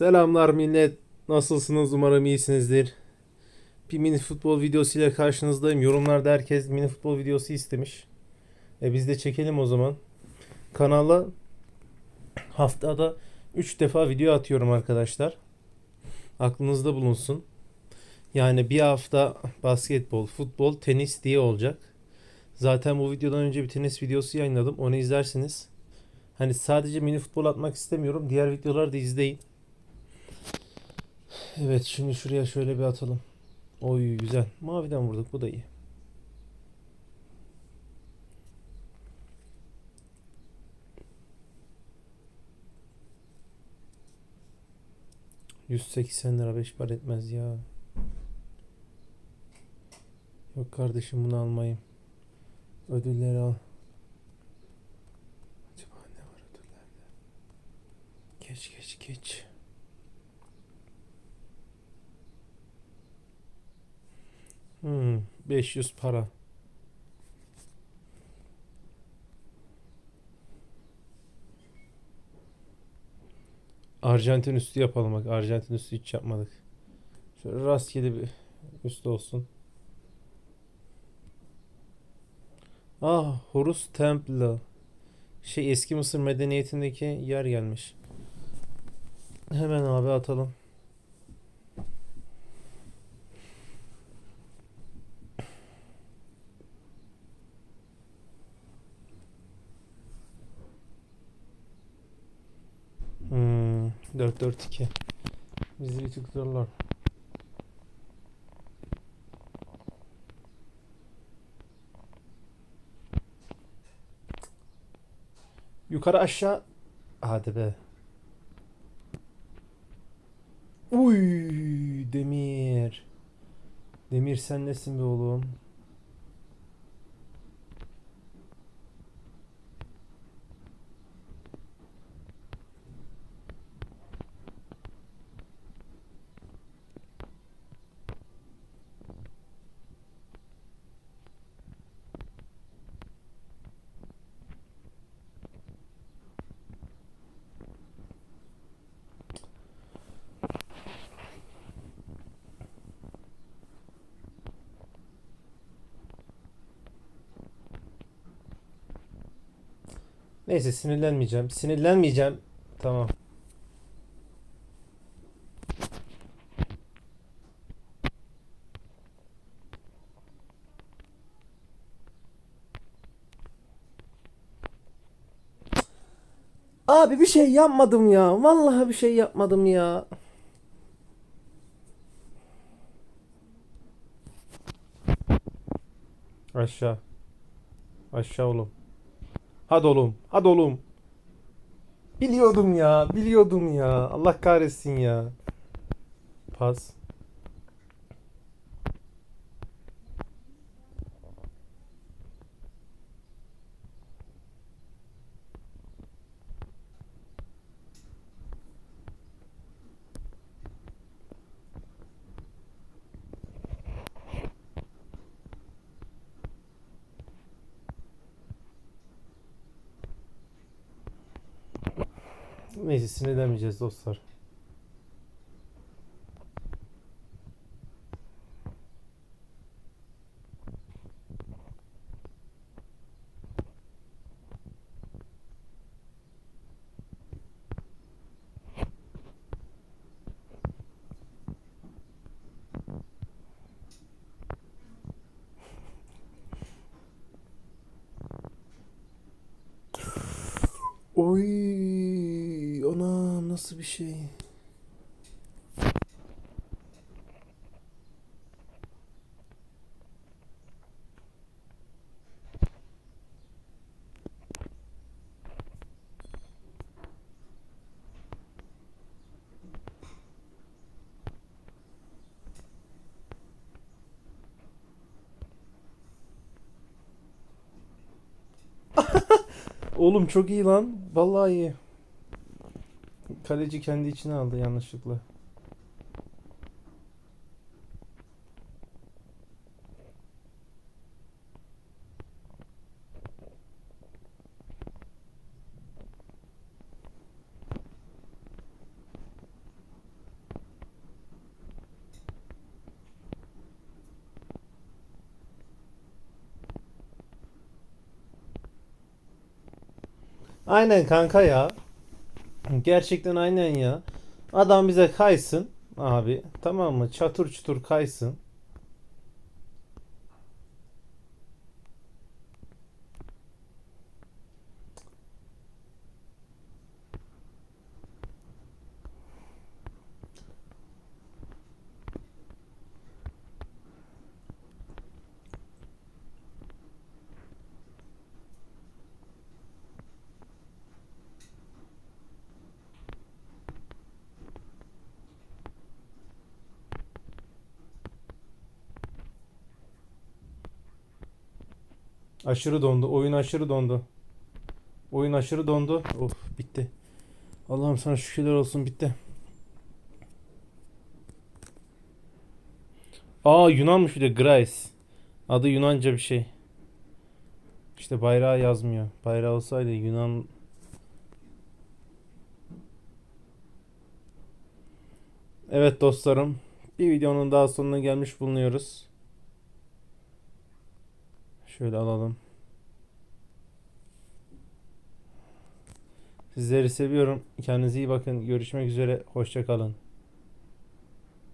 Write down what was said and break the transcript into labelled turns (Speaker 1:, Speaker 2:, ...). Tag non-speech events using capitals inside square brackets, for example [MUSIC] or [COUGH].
Speaker 1: Selamlar millet. Nasılsınız? Umarım iyisinizdir. Bir mini futbol videosu ile karşınızdayım. Yorumlarda herkes mini futbol videosu istemiş. E biz de çekelim o zaman. Kanala haftada 3 defa video atıyorum arkadaşlar. Aklınızda bulunsun. Yani bir hafta basketbol, futbol, tenis diye olacak. Zaten bu videodan önce bir tenis videosu yayınladım. Onu izlersiniz. Hani sadece mini futbol atmak istemiyorum. Diğer videoları da izleyin. Evet şimdi şuraya şöyle bir atalım. Oy güzel. Maviden vurduk bu da iyi. ...180 lira 5 para etmez ya. Yok kardeşim bunu almayayım. Ödülleri al. Acaba ne var ödüllerde? Geç geç geç. Hmm, 500 para. Arjantin üstü yapalım bak. Arjantin üstü hiç yapmadık. Şöyle rastgele bir üstü olsun. Ah, Horus Temple. Şey eski Mısır medeniyetindeki yer gelmiş. Hemen abi atalım. Hmm, 4-4-2. Bizi bir tık zorlar. Yukarı aşağı. Hadi be. Uy Demir. Demir sen nesin be oğlum? Neyse sinirlenmeyeceğim. Sinirlenmeyeceğim. Tamam. Abi bir şey yapmadım ya. Vallahi bir şey yapmadım ya. Aşağı. Aşağı oğlum. Hadi oğlum. Hadi oğlum. Biliyordum ya. Biliyordum ya. Allah kahretsin ya. Pas. Neyse sinirlenmeyeceğiz dostlar. Oy, nasıl bir şey? [LAUGHS] Oğlum çok iyi lan. Vallahi iyi kaleci kendi içine aldı yanlışlıkla. Aynen kanka ya. Gerçekten aynen ya. Adam bize kaysın abi. Tamam mı? Çatır çutur kaysın. Aşırı dondu. Oyun aşırı dondu. Oyun aşırı dondu. Of bitti. Allah'ım sana şükürler olsun bitti. Aa Yunanmış bir de Grace. Adı Yunanca bir şey. İşte bayrağı yazmıyor. Bayrağı olsaydı Yunan Evet dostlarım. Bir videonun daha sonuna gelmiş bulunuyoruz. Şöyle alalım. Sizleri seviyorum. Kendinize iyi bakın. Görüşmek üzere. Hoşça kalın.